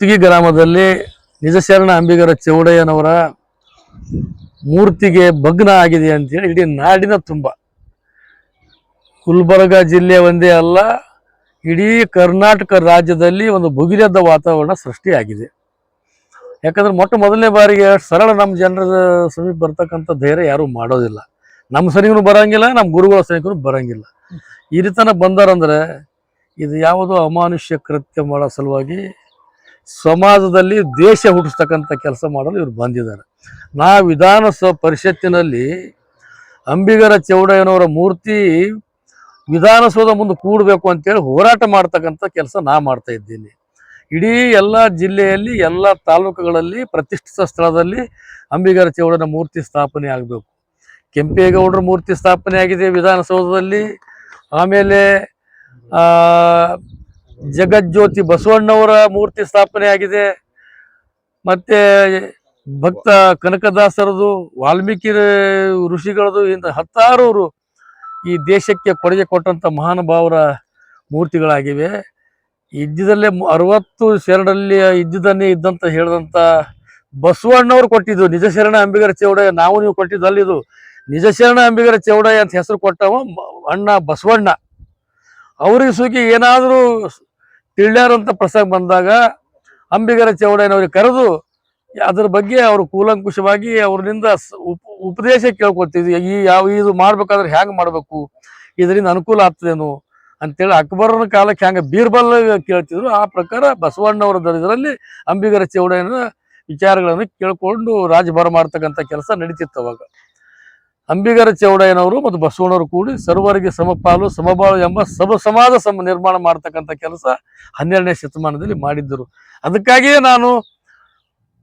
ತುಗಿ ಗ್ರಾಮದಲ್ಲಿ ನಿಜಶರಣ ಅಂಬಿಗರ ಚೌಡಯ್ಯನವರ ಮೂರ್ತಿಗೆ ಭಗ್ನ ಆಗಿದೆ ಅಂತೇಳಿ ಇಡೀ ನಾಡಿನ ತುಂಬ. ಗುಲ್ಬರ್ಗ ಜಿಲ್ಲೆ ಒಂದೇ ಅಲ್ಲ, ಇಡೀ ಕರ್ನಾಟಕ ರಾಜ್ಯದಲ್ಲಿ ಒಂದು ಭುಗಿಲೆದ್ದ ವಾತಾವರಣ ಸೃಷ್ಟಿಯಾಗಿದೆ. ಯಾಕಂದ್ರೆ ಮೊಟ್ಟ ಮೊದಲನೇ ಬಾರಿಗೆ ಸರಳ ನಮ್ಮ ಜನರ ಸಮೀಪ ಬರ್ತಕ್ಕಂಥ ಧೈರ್ಯ ಯಾರೂ ಮಾಡೋದಿಲ್ಲ. ನಮ್ಮ ಸನಿಗೂ ಬರಂಗಿಲ್ಲ, ನಮ್ಮ ಗುರುಗಳ ಸನಿಗೂ ಬರಂಗಿಲ್ಲ. ಈ ರೀತನ ಬಂದಾರಂದ್ರೆ ಇದು ಯಾವುದೋ ಅಮಾನುಷ್ಯ ಕೃತ್ಯ ಮಾಡೋ ಸಲುವಾಗಿ ಸಮಾಜದಲ್ಲಿ ದೇಶ ಹುಟ್ಟಿಸ್ತಕ್ಕಂಥ ಕೆಲಸ ಮಾಡಲು ಇವರು ಬಂದಿದ್ದಾರೆ. ನಾ ವಿಧಾನಸಭಾ ಪರಿಷತ್ತಿನಲ್ಲಿ ಅಂಬಿಗರ ಚೌಡಯ್ಯನವರ ಮೂರ್ತಿ ವಿಧಾನಸೌಧ ಮುಂದೆ ಕೂಡಬೇಕು ಅಂತೇಳಿ ಹೋರಾಟ ಮಾಡ್ತಕ್ಕಂಥ ಕೆಲಸ ನಾ ಮಾಡ್ತಾ ಇದ್ದೀನಿ. ಇಡೀ ಎಲ್ಲ ಜಿಲ್ಲೆಯಲ್ಲಿ, ಎಲ್ಲ ತಾಲೂಕುಗಳಲ್ಲಿ, ಪ್ರತಿಷ್ಠಿತ ಸ್ಥಳದಲ್ಲಿ ಅಂಬಿಗರ ಚೌಡನ ಮೂರ್ತಿ ಸ್ಥಾಪನೆ ಆಗಬೇಕು. ಕೆಂಪೇಗೌಡರ ಮೂರ್ತಿ ಸ್ಥಾಪನೆ ಆಗಿದೆ ವಿಧಾನಸೌಧದಲ್ಲಿ. ಆಮೇಲೆ ಜಗಜ್ಯೋತಿ ಬಸವಣ್ಣವರ ಮೂರ್ತಿ ಸ್ಥಾಪನೆ ಆಗಿದೆ ಮತ್ತೆ ಭಕ್ತ ಕನಕದಾಸರದು, ವಾಲ್ಮೀಕಿ ಋಷಿಗಳದು, ಇಂಥ ಹತ್ತಾರು ಈ ದೇಶಕ್ಕೆ ಕೊಡುಗೆ ಕೊಟ್ಟಂತ ಮಹಾನುಭಾವರ ಮೂರ್ತಿಗಳಾಗಿವೆ. ಇದ್ದಿದ್ದಲ್ಲೇ ಅರವತ್ತು ಶರಣಲ್ಲಿ ಇದ್ದಿದ್ದನ್ನೇ ಇದ್ದಂತ ಹೇಳಿದಂತ ಬಸವಣ್ಣವ್ರು ಕೊಟ್ಟಿದ್ದು, ನಿಜ ಶರಣ ಅಂಬಿಗರ ಚೌಡಯ್ಯ, ನಾವು ನೀವು ಕೊಟ್ಟಿದ್ದು ಇದು ನಿಜ ಶರಣ ಅಂಬಿಗರ ಚೌಡಯ್ಯ ಅಂತ ಹೆಸರು ಕೊಟ್ಟವ ಅಣ್ಣ ಬಸವಣ್ಣ. ಅವ್ರಿಗೆ ಸುಖಿ ಏನಾದರೂ ತಿಳಿಯಾರಂತ ಪ್ರಸಂಗ ಬಂದಾಗ ಅಂಬಿಗರ ಚೌಡಯ್ಯನವ್ರಿಗೆ ಕರೆದು ಅದ್ರ ಬಗ್ಗೆ ಅವರು ಕೂಲಂಕುಷವಾಗಿ ಅವ್ರನಿಂದ ಉಪದೇಶ ಕೇಳ್ಕೊತಿದ್ವಿ. ಈ ಯಾವ, ಇದು ಮಾಡ್ಬೇಕಾದ್ರೆ ಹ್ಯಾಂಗ ಮಾಡ್ಬೇಕು? ಇದರಿಂದ ಅನುಕೂಲ ಆಗ್ತದೇನು? ಅಂತೇಳಿ ಅಕ್ಬರನ ಕಾಲಕ್ಕೆ ಹ್ಯಾಂಗ ಬೀರ್ಬಲ್ ಕೇಳ್ತಿದ್ರು. ಆ ಪ್ರಕಾರ ಬಸವಣ್ಣವರ ಇದರಲ್ಲಿ ಅಂಬಿಗರ ಚೌಡಯ್ಯನ ವಿಚಾರಗಳನ್ನು ಕೇಳ್ಕೊಂಡು ರಾಜಭಾರ ಮಾಡ್ತಕ್ಕಂಥ ಕೆಲಸ ನಡೀತಿತ್ತು ಅವಾಗ. ಅಂಬಿಗರ ಚೌಡಯ್ಯನವರು ಮತ್ತು ಬಸವಣ್ಣವರು ಕೂಡಿ ಸರ್ವರಿಗೆ ಸಮಪಾಲು, ಸಮಬಾಳು ಎಂಬ ಸಮ ಸಮಾಜ ಸಮ ನಿರ್ಮಾಣ ಮಾಡ್ತಕ್ಕಂಥ ಕೆಲಸ ಹನ್ನೆರಡನೇ ಶತಮಾನದಲ್ಲಿ ಮಾಡಿದ್ದರು. ಅದಕ್ಕಾಗಿಯೇ ನಾನು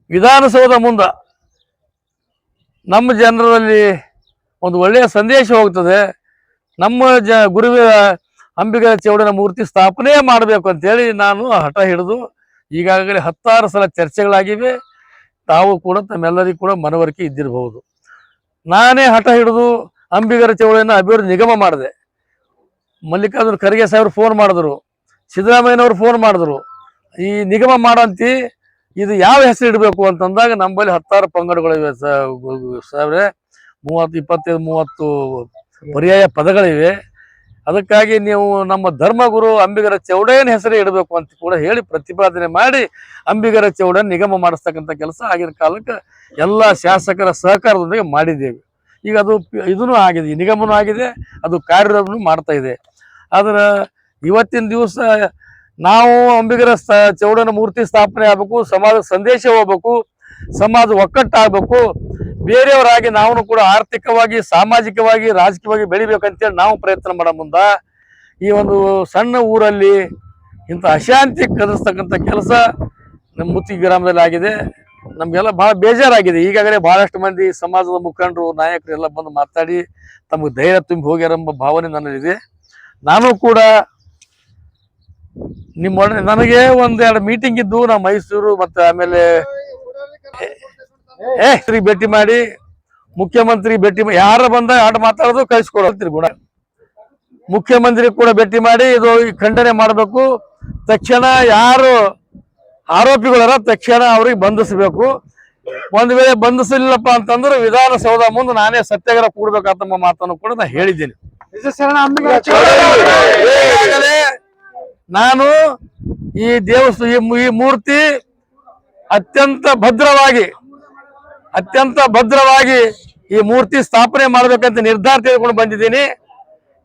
ವಿಧಾನಸೌಧ ಮುಂದ ನಮ್ಮ ಜನರಲ್ಲಿ ಒಂದು ಒಳ್ಳೆಯ ಸಂದೇಶ ಹೋಗ್ತದೆ. ನಮ್ಮ ಜ ಗುರುವಿನ ಅಂಬಿಗರ ಚೌಡನ ಮೂರ್ತಿ ಸ್ಥಾಪನೆ ಮಾಡಬೇಕು ಅಂತೇಳಿ ನಾನು ಹಠ ಹಿಡಿದು ಈಗಾಗಲೇ ಹತ್ತಾರು ಸಲ ಚರ್ಚೆಗಳಾಗಿವೆ. ತಾವು ಕೂಡ ತಮ್ಮೆಲ್ಲರಿಗೂ ಕೂಡ ಮನವರಿಕೆ ಇದ್ದಿರಬಹುದು. ನಾನೇ ಹಠ ಹಿಡಿದು ಅಂಬಿಗರ ಚೌಡನ ಅಭಿವೃದ್ಧಿ ನಿಗಮ ಮಾಡಿದೆ. ಮಲ್ಲಿಕಾರ್ಜುನ ಖರ್ಗೆ ಸಾಹೇಬ್ರು ಫೋನ್ ಮಾಡಿದ್ರು. ಸಿದ್ದರಾಮಯ್ಯನವರು ಫೋನ್ ಮಾಡಿದ್ರು. ಈ ನಿಗಮ ಮಾಡಂತಿ, ಇದು ಯಾವ ಹೆಸರು ಇಡಬೇಕು ಅಂತಂದಾಗ ನಮ್ಮಲ್ಲಿ ಹತ್ತಾರು ಪಂಗಡಗಳಿವೆ ಸಾಹೇಬ್ರೆ. ಮೂವತ್ತು, ಇಪ್ಪತ್ತೈದು, ಮೂವತ್ತು ಪರ್ಯಾಯ ಪದಗಳಿವೆ. ಅದಕ್ಕಾಗಿ ನೀವು ನಮ್ಮ ಧರ್ಮಗುರು ಅಂಬಿಗರ ಚೌಡೇನ ಹೆಸರೇ ಇಡಬೇಕು ಅಂತ ಕೂಡ ಹೇಳಿ ಪ್ರತಿಪಾದನೆ ಮಾಡಿ ಅಂಬಿಗರ ಚೌಡನ್ ನಿಗಮ ಮಾಡಿಸ್ತಕ್ಕಂಥ ಕೆಲಸ ಆಗಿನ ಕಾಲಕ್ಕೆ ಎಲ್ಲ ಶಾಸಕರ ಸಹಕಾರದೊಂದಿಗೆ ಮಾಡಿದ್ದೇವೆ. ಈಗ ಅದು ಇದೂ ಆಗಿದೆ ನಿಗಮನೂ ಆಗಿದೆ, ಅದು ಕಾರ್ಯವನ್ನು ಮಾಡ್ತಾ ಇದೆ. ಆದ್ರೆ ಇವತ್ತಿನ ದಿವಸ ನಾವು ಅಂಬಿಗರ ಚೌಡನ ಮೂರ್ತಿ ಸ್ಥಾಪನೆ ಆಗಬೇಕು, ಸಮಾಜ ಸಂದೇಶ ಹೋಗ್ಬೇಕು, ಸಮಾಜ ಒಕ್ಕಟ್ಟಾಗಬೇಕು ಬೇರೆಯವರಾಗಿ ನಾವು ಕೂಡ ಆರ್ಥಿಕವಾಗಿ, ಸಾಮಾಜಿಕವಾಗಿ, ರಾಜಕೀಯವಾಗಿ ಬೆಳಿಬೇಕಂತೇಳಿ ನಾವು ಪ್ರಯತ್ನ ಮಾಡೋ ಮುಂದ ಈ ಒಂದು ಸಣ್ಣ ಊರಲ್ಲಿ ಇಂಥ ಅಶಾಂತಿ ಕದಿಸ್ತಕ್ಕಂಥ ಕೆಲಸ ನಮ್ಮ ಮುತ್ತಿಗೆ ಗ್ರಾಮದಲ್ಲಿ ಆಗಿದೆ. ನಮಗೆಲ್ಲ ಭಾಳ ಬೇಜಾರಾಗಿದೆ. ಈಗಾಗಲೇ ಭಾಳಷ್ಟು ಮಂದಿ ಸಮಾಜದ ಮುಖಂಡರು, ನಾಯಕರು ಎಲ್ಲ ಬಂದು ಮಾತಾಡಿ ತಮಗೆ ಧೈರ್ಯ ತುಂಬಿ ಹೋಗ್ಯಾರೆಂಬ ಭಾವನೆ ನನ್ನಲ್ಲಿದೆ. ನಾನು ಕೂಡ ನಿಮ್ಮ ನನಗೆ ಒಂದೆರಡು ಮೀಟಿಂಗ್ ಇದ್ದು ನಾ ಮೈಸೂರು ಮತ್ತು ಆಮೇಲೆ ಏ ಭೇಟಿ ಮಾಡಿ. ಮುಖ್ಯಮಂತ್ರಿ ಭೇಟಿ ಯಾರ ಬಂದ ಆಟ ಮಾತಾಡೋದು ಕಳಿಸ್ಕೊಡ್ತೀರಿ ಗುಣ ಮುಖ್ಯಮಂತ್ರಿ ಕೂಡ ಭೇಟಿ ಮಾಡಿ ಇದು ಈ ಖಂಡನೆ ಮಾಡಬೇಕು. ತಕ್ಷಣ ಯಾರು ಆರೋಪಿಗಳರ ತಕ್ಷಣ ಅವ್ರಿಗೆ ಬಂಧಿಸಬೇಕು. ಒಂದ್ ವೇಳೆ ಬಂಧಿಸಲಿಲ್ಲಪ್ಪ ಅಂತಂದ್ರೆ ವಿಧಾನಸೌಧ ಮುಂದೆ ನಾನೇ ಸತ್ಯಾಗ್ರಹ ಕೂಡಬೇಕಾದ ಮಾತನ್ನು ಕೂಡ ನಾ ಹೇಳಿದ್ದೀನಿ. ನಾನು ಈ ದೇವಸ್ಥ ಈ ಈ ಮೂರ್ತಿ ಅತ್ಯಂತ ಭದ್ರವಾಗಿ ಅತ್ಯಂತ ಭದ್ರವಾಗಿ ಈ ಮೂರ್ತಿ ಸ್ಥಾಪನೆ ಮಾಡಬೇಕಂತ ನಿರ್ಧಾರ ತೆಗೆದುಕೊಂಡು ಬಂದಿದ್ದೀನಿ.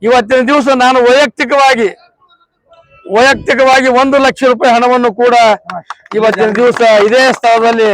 ಇವತ್ತಿನ ದಿವಸ ನಾನು ವೈಯಕ್ತಿಕವಾಗಿ ವೈಯಕ್ತಿಕವಾಗಿ ಒಂದು ಲಕ್ಷ ರೂಪಾಯಿ ಹಣವನ್ನು ಕೂಡ ಇವತ್ತಿನ ದಿವಸ ಇದೇ ಸ್ಥಳದಲ್ಲಿ